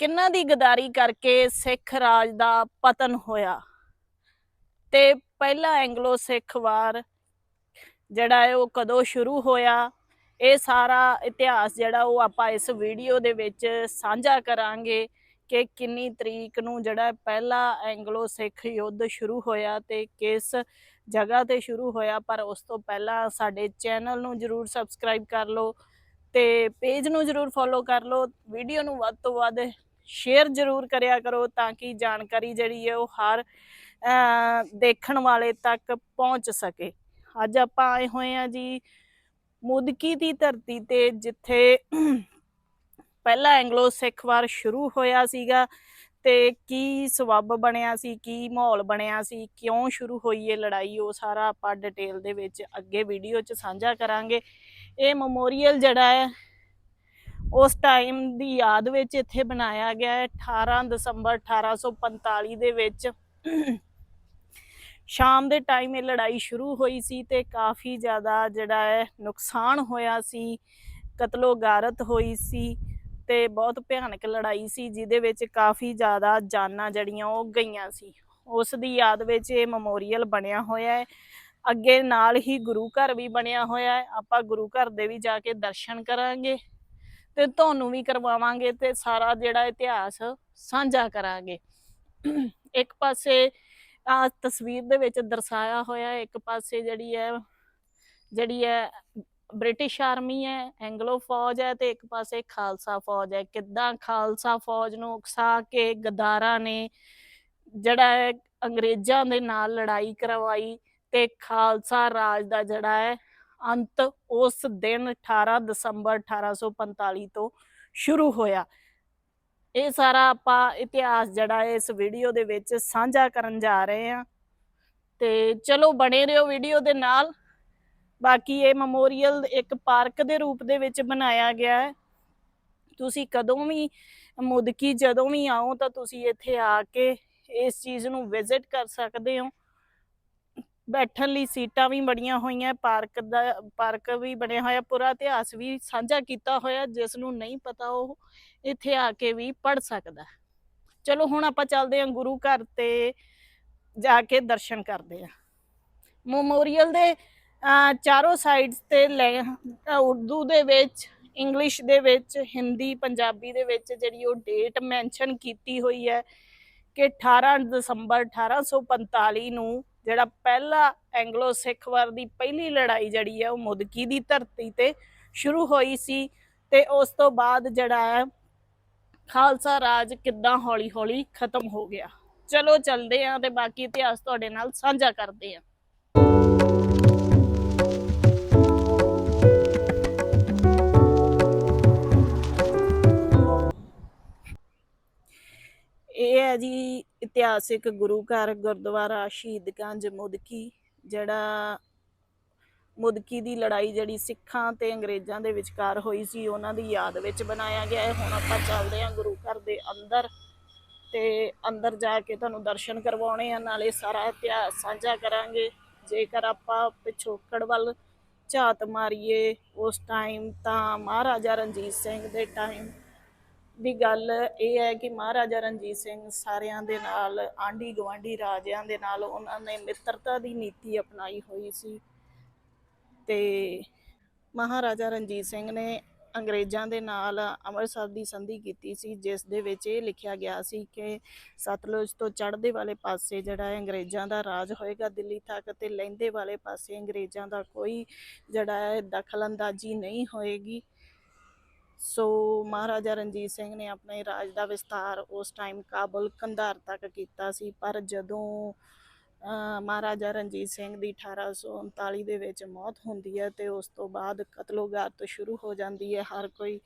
ਕਿੰਨਾਂ ਦੀ ਗਦਾਰੀ ਕਰਕੇ ਸਿੱਖ ਰਾਜ ਦਾ ਪਤਨ ਹੋਇਆ? ਤੇ ਪਹਿਲਾ ਐਂਗਲੋ ਸਿੱਖ ਵਾਰ ਜਿਹੜਾ ਹੈ ਉਹ ਕਦੋਂ ਸ਼ੁਰੂ ਹੋਇਆ? ਇਹ ਸਾਰਾ ਇਤਿਹਾਸ ਜਿਹੜਾ ਉਹ ਆਪਾਂ ਇਸ ਵੀਡੀਓ ਦੇ ਵਿੱਚ ਸਾਂਝਾ ਕਰਾਂਗੇ ਕਿ ਕਿੰਨੀ ਤਰੀਕ ਨੂੰ ਜਿਹੜਾ ਪਹਿਲਾ ਐਂਗਲੋ ਸਿੱਖ ਯੁੱਧ ਸ਼ੁਰੂ ਹੋਇਆ ਤੇ ਕਿਸ ਜਗ੍ਹਾ ਤੇ ਸ਼ੁਰੂ ਹੋਇਆ, ਪਰ ਉਸ ਤੋਂ ਪਹਿਲਾਂ ਸਾਡੇ ਚੈਨਲ ਨੂੰ ਜਰੂਰ ਸਬਸਕ੍ਰਾਈਬ ਕਰ ਲਓ। ਤੇ ਪੇਜ ਨੂੰ ਜਰੂਰ ਫੋਲੋ ਕਰ ਲਓ ਵੀਡੀਓ ਨੂੰ ਵੱਧ ਤੋਂ ਵੱਧ ਸ਼ੇਅਰ ਜਰੂਰ ਕਰਿਆ ਕਰੋ ਤਾਂ ਕਿ ਜਾਣਕਾਰੀ ਜਿਹੜੀ ਹੈ ਉਹ ਹਰ ਦੇਖਣ ਵਾਲੇ ਤੱਕ ਪਹੁੰਚ ਸਕੇ। ਅੱਜ ਆਪਾਂ ਆਏ ਹੋਏ ਆ ਜੀ ਮੁਦਕੀ ਦੀ ਧਰਤੀ ਤੇ, ਜਿੱਥੇ ਪਹਿਲਾ ਐਂਗਲੋ ਸਿੱਖ ਵਾਰ ਸ਼ੁਰੂ ਹੋਇਆ ਸੀਗਾ। ਤੇ ਕੀ ਸਬੱਬ ਬਣਿਆ ਸੀ, ਕੀ ਮਾਹੌਲ ਬਣਿਆ ਸੀ, ਕਿਉਂ ਸ਼ੁਰੂ ਹੋਈ ਇਹ ਲੜਾਈ, ਉਹ ਸਾਰਾ ਆਪਾਂ ਡਿਟੇਲ ਦੇ ਵਿੱਚ ਅੱਗੇ ਵੀਡੀਓ 'ਚ ਸਾਂਝਾ ਕਰਾਂਗੇ। ਇਹ ਮੈਮੋਰੀਅਲ ਜਿਹੜਾ ਹੈ, ਉਸ ਟਾਈਮ ਦੀ ਯਾਦ ਵਿੱਚ ਇੱਥੇ ਬਣਾਇਆ ਗਿਆ ਹੈ 18 ਦਸੰਬਰ 1845 ਦੇ ਵਿੱਚ। ਸ਼ਾਮ ਦੇ ਟਾਈਮ ਇਹ ਲੜਾਈ ਸ਼ੁਰੂ ਹੋਈ ਸੀ ਤੇ ਕਾਫੀ ਜ਼ਿਆਦਾ ਜਿਹੜਾ ਹੈ ਨੁਕਸਾਨ ਹੋਇਆ ਸੀ ਕਤਲੋ ਗਾਰਤ ਹੋਈ ਸੀ। ਤੇ ਬਹੁਤ ਭਿਆਨਕ ਲੜਾਈ ਸੀ, ਜਿਹਦੇ ਵਿੱਚ ਕਾਫੀ ਜ਼ਿਆਦਾ ਜਾਨਾਂ ਜੜੀਆਂ ਉਹ ਗਈਆਂ ਸੀ। ਉਸ ਦੀ ਯਾਦ ਵਿੱਚ ਇਹ ਮੈਮੋਰੀਅਲ ਬਣਿਆ ਹੋਇਆ ਹੈ। ਅੱਗੇ ਨਾਲ ਹੀ ਗੁਰੂ ਘਰ ਵੀ ਬਣਿਆ ਹੋਇਆ ਹੈ। ਆਪਾਂ ਗੁਰੂ ਘਰ ਦੇ ਵੀ ਜਾ ਕੇ ਦਰਸ਼ਨ ਕਰਾਂਗੇ ਤੇ ਤੁਹਾਨੂੰ ਵੀ ਕਰਵਾਵਾਂਗੇ ਤੇ ਸਾਰਾ ਜਿਹੜਾ ਇਤਿਹਾਸ ਸਾਂਝਾ ਕਰਾਂਗੇ। ਇੱਕ ਪਾਸੇ ਆ ਤਸਵੀਰ ਦੇ ਵਿੱਚ ਦਰਸਾਇਆ ਹੋਇਆ ਇੱਕ ਪਾਸੇ ਜਿਹੜੀ ਹੈ ਜਿਹੜੀ ਹੈ ਬ੍ਰਿਟਿਸ਼ ਆਰਮੀ ਹੈ, ਐਂਗਲੋ ਫੌਜ ਹੈ ਤੇ ਇੱਕ ਪਾਸੇ ਖਾਲਸਾ ਫੌਜ ਹੈ। ਕਿੱਦਾਂ ਖਾਲਸਾ ਫੌਜ ਨੂੰ ਉਕਸਾ ਕੇ ਗਦਾਰਾਂ ਨੇ ਜਿਹੜਾ ਹੈ, ਅੰਗਰੇਜ਼ਾਂ ਦੇ ਨਾਲ ਲੜਾਈ ਕਰਵਾਈ ਤੇ ਖਾਲਸਾ ਰਾਜ ਦਾ ਜਿਹੜਾ ਹੈ, ਅੰਤ ਉਸ ਦਿਨ 18 ਦਸੰਬਰ 1845 ਤੋਂ ਸ਼ੁਰੂ ਹੋਇਆ। ਇਹ ਸਾਰਾ ਆਪਾਂ ਇਤਿਹਾਸ ਜਿਹੜਾ ਹੈ, ਇਸ ਵੀਡੀਓ ਦੇ ਵਿੱਚ ਸਾਂਝਾ ਕਰਨ ਜਾ ਰਹੇ ਹਾਂ। ਤੇ ਚਲੋ ਬਣੇ ਰਹੋ ਵੀਡੀਓ ਦੇ ਨਾਲ। ਬਾਕੀ ਇਹ ਮੈਮੋਰੀਅਲ ਇੱਕ ਪਾਰਕ ਦੇ ਰੂਪ ਦੇ ਵਿੱਚ ਬਣਾਇਆ ਗਿਆ ਹੈ। ਤੁਸੀਂ ਕਦੋਂ ਵੀ ਮੁਦਕੀ ਜਦੋਂ ਵੀ ਆਓ ਤਾਂ ਤੁਸੀਂ ਇੱਥੇ ਆ ਕੇ ਇਸ ਚੀਜ਼ ਨੂੰ ਵਿਜ਼ਿਟ ਕਰ ਸਕਦੇ ਹੋ। ਬੈਠਣ ਲਈ ਸੀਟਾਂ ਵੀ ਬੜੀਆਂ ਹੋਈਆਂ, ਪਾਰਕ ਦਾ, ਪਾਰਕ ਵੀ ਬਣਿਆ ਹੋਇਆ, ਪੂਰਾ ਇਤਿਹਾਸ ਵੀ ਸਾਂਝਾ ਕੀਤਾ ਹੋਇਆ, ਜਿਸ ਨੂੰ ਨਹੀਂ ਪਤਾ ਉਹ ਇੱਥੇ ਆ ਕੇ ਵੀ ਪੜ ਸਕਦਾ। ਚਲੋ ਹੁਣ ਆਪਾਂ ਚੱਲਦੇ ਹਾਂ ਗੁਰੂ ਘਰ ਤੇ ਜਾ ਕੇ ਦਰਸ਼ਨ ਕਰਦੇ ਹਾਂ। ਮੈਮੋਰੀਅਲ ਦੇ ਚਾਰੋਂ ਸਾਈਡਸ ਤੇ ਲੈ ਉਰਦੂ ਦੇ ਵਿੱਚ ਇੰਗਲਿਸ਼ ਦੇ ਵਿੱਚ, ਹਿੰਦੀ, ਪੰਜਾਬੀ ਦੇ ਵਿੱਚ ਜਿਹੜੀ ਉਹ ਡੇਟ ਮੈਂਸ਼ਨ ਕੀਤੀ ਹੋਈ ਹੈ ਕਿ 18 ਦਸੰਬਰ 1845 ਨੂੰ ਜਿਹੜਾ ਪਹਿਲਾ ਐਂਗਲੋ ਸਿੱਖ ਵਾਰ ਦੀ ਪਹਿਲੀ ਲੜਾਈ ਜਿਹੜੀ ਹੈ ਉਹ ਮੁਦਕੀ ਦੀ ਧਰਤੀ ਤੇ ਸ਼ੁਰੂ ਹੋਈ ਸੀ ਤੇ ਉਸ ਤੋਂ ਬਾਅਦ ਜਿਹੜਾ ਹੈ ਖਾਲਸਾ ਰਾਜ ਕਿੱਦਾਂ ਹੌਲੀ-ਹੌਲੀ ਖਤਮ ਹੋ ਗਿਆ। ਚਲੋ, ਚੱਲਦੇ ਆਂ ਤੇ ਬਾਕੀ ਇਤਿਹਾਸ ਤੁਹਾਡੇ ਨਾਲ ਸਾਂਝਾ ਕਰਦੇ ਆਂ ਇਹ ਹੈ ਜੀ ਇਤਿਹਾਸਿਕ ਗੁਰੂ ਘਰ ਗੁਰਦੁਆਰਾ ਸ਼ਹੀਦਗੰਜ ਮੁਦਕੀ, ਜਿਹੜਾ ਮੁਦਕੀ ਦੀ ਲੜਾਈ ਜਿਹੜੀ ਸਿੱਖਾਂ ਤੇ ਅੰਗਰੇਜ਼ਾਂ ਦੇ ਵਿਚਕਾਰ ਹੋਈ ਸੀ, ਉਹਨਾਂ ਦੀ ਯਾਦ ਵਿੱਚ ਬਣਾਇਆ ਗਿਆ ਹੈ। ਹੁਣ ਆਪਾਂ ਚੱਲਦੇ ਹਾਂ ਗੁਰੂ ਘਰ ਦੇ ਅੰਦਰ ਤੇ ਅੰਦਰ ਜਾ ਕੇ ਤੁਹਾਨੂੰ ਦਰਸ਼ਨ ਕਰਵਾਉਣੇ ਆ, ਨਾਲੇ ਸਾਰਾ ਇਤਿਹਾਸ ਸਾਂਝਾ ਕਰਾਂਗੇ। ਜੇਕਰ ਆਪਾਂ ਪਿਛੋਕੜ ਵੱਲ ਝਾਤ ਮਾਰੀਏ, ਉਸ ਟਾਈਮ ਤਾਂ ਮਹਾਰਾਜਾ ਰਣਜੀਤ ਸਿੰਘ ਦੇ ਟਾਈਮ ਦੀ ਗੱਲ ਇਹ ਹੈ ਕਿ ਮਹਾਰਾਜਾ ਰਣਜੀਤ ਸਿੰਘ ਸਾਰਿਆਂ ਦੇ ਨਾਲ, ਆਂਢੀ ਗਵਾਂਢੀ ਰਾਜਿਆਂ ਦੇ ਨਾਲ ਉਹਨਾਂ ਨੇ ਮਿੱਤਰਤਾ ਦੀ ਨੀਤੀ ਅਪਣਾਈ ਹੋਈ ਸੀ। ਤੇ ਮਹਾਰਾਜਾ ਰਣਜੀਤ ਸਿੰਘ ਨੇ ਅੰਗਰੇਜ਼ਾਂ ਦੇ ਨਾਲ ਅੰਮ੍ਰਿਤਸਰ ਦੀ ਸੰਧੀ ਕੀਤੀ ਸੀ, ਜਿਸ ਦੇ ਵਿੱਚ ਇਹ ਲਿਖਿਆ ਗਿਆ ਸੀ ਕਿ ਸਤਲੁਜ ਤੋਂ ਚੜ੍ਹਦੇ ਵਾਲੇ ਪਾਸੇ ਜਿਹੜਾ ਹੈ ਅੰਗਰੇਜ਼ਾਂ ਦਾ ਰਾਜ ਹੋਏਗਾ, ਦਿੱਲੀ ਤੱਕ ਤੇ ਲਹਿੰਦੇ ਵਾਲੇ ਪਾਸੇ ਅੰਗਰੇਜ਼ਾਂ ਦਾ ਕੋਈ ਜਿਹੜਾ ਹੈ ਦਖਲਅੰਦਾਜ਼ੀ ਨਹੀਂ ਹੋਏਗੀ। ਸੋ ਮਹਾਰਾਜਾ ਰਣਜੀਤ ਸਿੰਘ ਨੇ ਆਪਣੇ ਰਾਜ ਦਾ ਵਿਸਤਾਰ ਉਸ ਟਾਈਮ ਕਾਬਲ ਕੰਧਾਰ ਤੱਕ ਕੀਤਾ ਸੀ, ਪਰ ਜਦੋਂ ਮਹਾਰਾਜਾ ਰਣਜੀਤ ਸਿੰਘ ਦੀ 1839 ਦੇ ਵਿੱਚ ਮੌਤ ਹੁੰਦੀ ਹੈ ਤੇ ਉਸ ਤੋਂ ਬਾਅਦ ਕਤਲੋਗਾਰਤ ਸ਼ੁਰੂ ਹੋ ਜਾਂਦੀ ਹੈ, ਹਰ ਕੋਈ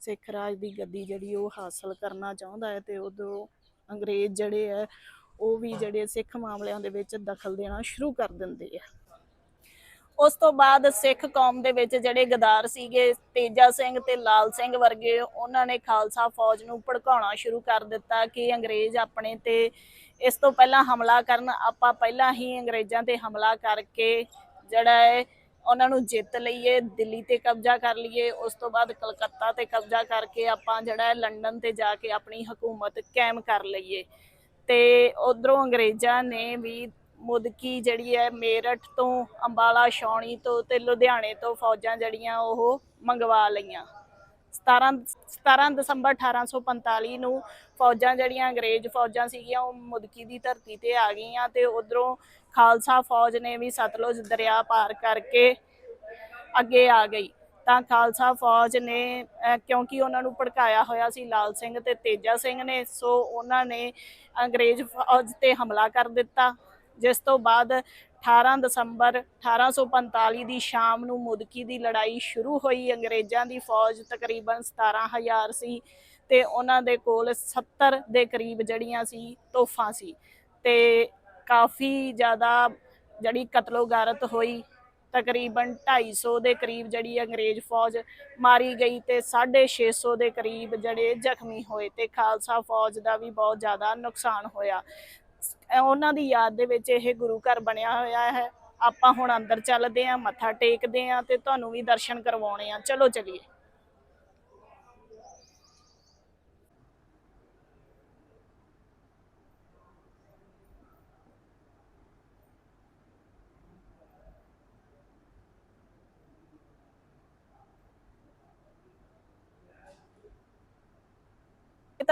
ਸਿੱਖ ਰਾਜ ਦੀ ਗੱਦੀ ਜਿਹੜੀ ਉਹ ਹਾਸਲ ਕਰਨਾ ਚਾਹੁੰਦਾ ਹੈ ਤੇ ਉਦੋਂ ਅੰਗਰੇਜ਼ ਜਿਹੜੇ ਹੈ, ਉਹ ਵੀ ਜਿਹੜੇ ਸਿੱਖ ਮਾਮਲਿਆਂ ਦੇ ਵਿੱਚ ਦਖਲ ਦੇਣਾ ਸ਼ੁਰੂ ਕਰ ਦਿੰਦੇ ਆ ਉਸ ਤੋਂ ਬਾਅਦ ਸਿੱਖ ਕੌਮ ਦੇ ਵਿੱਚ ਜਿਹੜੇ ਗਦਾਰ ਸੀਗੇ, ਤੇਜਾ ਸਿੰਘ ਤੇ ਲਾਲ ਸਿੰਘ ਵਰਗੇ, ਉਹਨਾਂ ਨੇ ਖਾਲਸਾ ਫੌਜ ਨੂੰ ਭੜਕਾਉਣਾ ਸ਼ੁਰੂ ਕਰ ਦਿੱਤਾ ਕਿ ਅੰਗਰੇਜ਼ ਆਪਣੇ ਤੇ ਇਸ ਤੋਂ ਪਹਿਲਾਂ ਹਮਲਾ ਕਰਨ, ਆਪਾਂ ਪਹਿਲਾਂ ਹੀ ਅੰਗਰੇਜ਼ਾਂ ਤੇ ਹਮਲਾ ਕਰਕੇ ਜਿਹੜਾ ਹੈ, ਉਹਨਾਂ ਨੂੰ ਜਿੱਤ ਲਈਏ, ਦਿੱਲੀ ਤੇ ਕਬਜ਼ਾ ਕਰ ਲਈਏ, ਉਸ ਤੋਂ ਬਾਅਦ ਕਲਕੱਤਾ ਤੇ ਕਬਜ਼ਾ ਕਰਕੇ ਆਪਾਂ ਜਿਹੜਾ ਹੈ, ਲੰਡਨ ਤੇ ਜਾ ਕੇ ਆਪਣੀ ਹਕੂਮਤ ਕਾਇਮ ਕਰ ਲਈਏ। ਤੇ ਉਧਰੋਂ ਅੰਗਰੇਜ਼ਾਂ ਨੇ ਵੀ ਮੁਦਕੀ ਜਿਹੜੀ ਹੈ ਮੇਰਠ ਤੋਂ ਅੰਬਾਲਾ, ਛਾਉਣੀ ਤੋਂ ਤੇ ਲੁਧਿਆਣੇ ਤੋਂ ਫੌਜਾਂ ਜਿਹੜੀਆਂ ਉਹ ਮੰਗਵਾ ਲਈਆਂ। 17 17 ਦਸੰਬਰ 1845 ਨੂੰ ਫੌਜਾਂ ਜਿਹੜੀਆਂ ਅੰਗਰੇਜ਼ ਫੌਜਾਂ ਸੀਗੀਆਂ, ਉਹ ਮੁਦਕੀ ਦੀ ਧਰਤੀ ਤੇ ਆ ਗਈਆਂ ਤੇ ਉਧਰੋਂ ਖਾਲਸਾ ਫੌਜ ਨੇ ਵੀ ਸਤਲੁਜ ਦਰਿਆ ਪਾਰ ਕਰਕੇ ਅੱਗੇ ਆ ਗਈ। ਤਾਂ ਖਾਲਸਾ ਫੌਜ ਨੇ ਕਿਉਂਕਿ ਉਹਨਾਂ ਨੂੰ ਭੜਕਾਇਆ ਹੋਇਆ ਸੀ ਲਾਲ ਸਿੰਘ ਤੇ ਤੇਜਾ ਸਿੰਘ ਨੇ, ਸੋ ਉਹਨਾਂ ਨੇ ਅੰਗਰੇਜ਼ ਫੌਜ ਤੇ ਹਮਲਾ ਕਰ ਦਿੱਤਾ। ਜਿਸ ਤੋਂ ਬਾਅਦ 18 ਦਸੰਬਰ 1845 ਦੀ ਸ਼ਾਮ ਨੂੰ ਮੁਦਕੀ ਦੀ ਲੜਾਈ ਸ਼ੁਰੂ ਹੋਈ। ਅੰਗਰੇਜ਼ਾਂ ਦੀ ਫੌਜ ਤਕਰੀਬਨ 17000 ਸੀ ਤੇ ਉਹਨਾਂ ਦੇ ਕੋਲ 70 ਦੇ ਕਰੀਬ ਜਿਹੜੀਆਂ ਸੀ ਤੋਫਾਂ ਸੀ ਤੇ ਕਾਫੀ ਜ਼ਿਆਦਾ ਜਿਹੜੀ ਕਤਲੋਗਾਰਤ ਹੋਈ। ਤਕਰੀਬਨ 250 ਦੇ ਕਰੀਬ ਜਿਹੜੀ ਅੰਗਰੇਜ਼ ਫੌਜ ਮਾਰੀ ਗਈ ਤੇ 650 ਦੇ ਕਰੀਬ ਜਿਹੜੇ ਜ਼ਖਮੀ ਹੋਏ ਤੇ ਖਾਲਸਾ ਫੌਜ ਦਾ ਵੀ ਬਹੁਤ ਜ਼ਿਆਦਾ ਨੁਕਸਾਨ ਹੋਇਆ। ਉਹਨਾਂ ਦੀ ਯਾਦ ਦੇ ਵਿੱਚ ਇਹ ਗੁਰੂ ਘਰ ਬਣਿਆ ਹੋਇਆ ਹੈ। ਆਪਾਂ ਹੁਣ ਅੰਦਰ ਚੱਲਦੇ ਆਂ ਮੱਥਾ ਟੇਕਦੇ ਆਂ ਤੇ ਤੁਹਾਨੂੰ ਵੀ ਦਰਸ਼ਨ ਕਰਵਾਉਣੇ ਆ ਚਲੋ ਚਲੀਏ।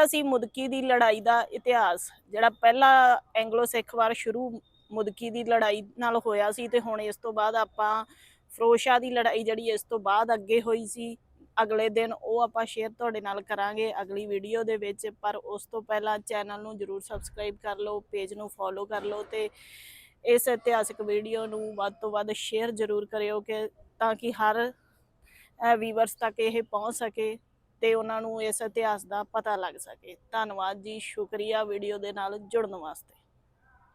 ਤਾਂ ਸੀ ਮੁਦਕੀ ਦੀ ਲੜਾਈ ਦਾ ਇਤਿਹਾਸ, ਜਿਹੜਾ ਪਹਿਲਾ ਐਂਗਲੋ ਸਿੱਖ ਵਾਰ ਸ਼ੁਰੂ ਮੁਦਕੀ ਦੀ ਲੜਾਈ ਨਾਲ ਹੋਇਆ ਸੀ ਤੇ ਹੁਣ ਇਸ ਤੋਂ ਬਾਅਦ ਆਪਾਂ ਫਰੋਸ਼ਾ ਦੀ ਲੜਾਈ ਜਿਹੜੀ ਇਸ ਤੋਂ ਬਾਅਦ ਅੱਗੇ ਹੋਈ ਸੀ, ਅਗਲੇ ਦਿਨ ਉਹ ਆਪਾਂ ਸ਼ੇਅਰ ਤੁਹਾਡੇ ਨਾਲ ਕਰਾਂਗੇ ਅਗਲੀ ਵੀਡੀਓ ਦੇ ਵਿੱਚ, ਪਰ ਉਸ ਤੋਂ ਪਹਿਲਾਂ ਚੈਨਲ ਨੂੰ ਜਰੂਰ ਸਬਸਕ੍ਰਾਈਬ ਕਰ ਲਓ, ਪੇਜ ਨੂੰ ਫੋਲੋ ਕਰ ਲਓ ਤੇ ਇਸ ਇਤਿਹਾਸਿਕ ਵੀਡੀਓ ਨੂੰ ਵੱਧ ਤੋਂ ਵੱਧ ਸ਼ੇਅਰ ਜਰੂਰ ਕਰਿਓ ਕਿ ਤਾਂ ਕਿ ਹਰ ਵੀਵਰਸ ਤੱਕ ਇਹ ਪਹੁੰਚ ਸਕੇ। ਤੇ ਉਹਨਾਂ ਨੂੰ ਇਸ ਇਤਿਹਾਸ ਦਾ ਪਤਾ ਲੱਗ ਸਕੇ। ਧੰਨਵਾਦ ਜੀ, ਸ਼ੁਕਰੀਆ ਵੀਡੀਓ ਦੇ ਨਾਲ ਜੁੜਨ ਵਾਸਤੇ।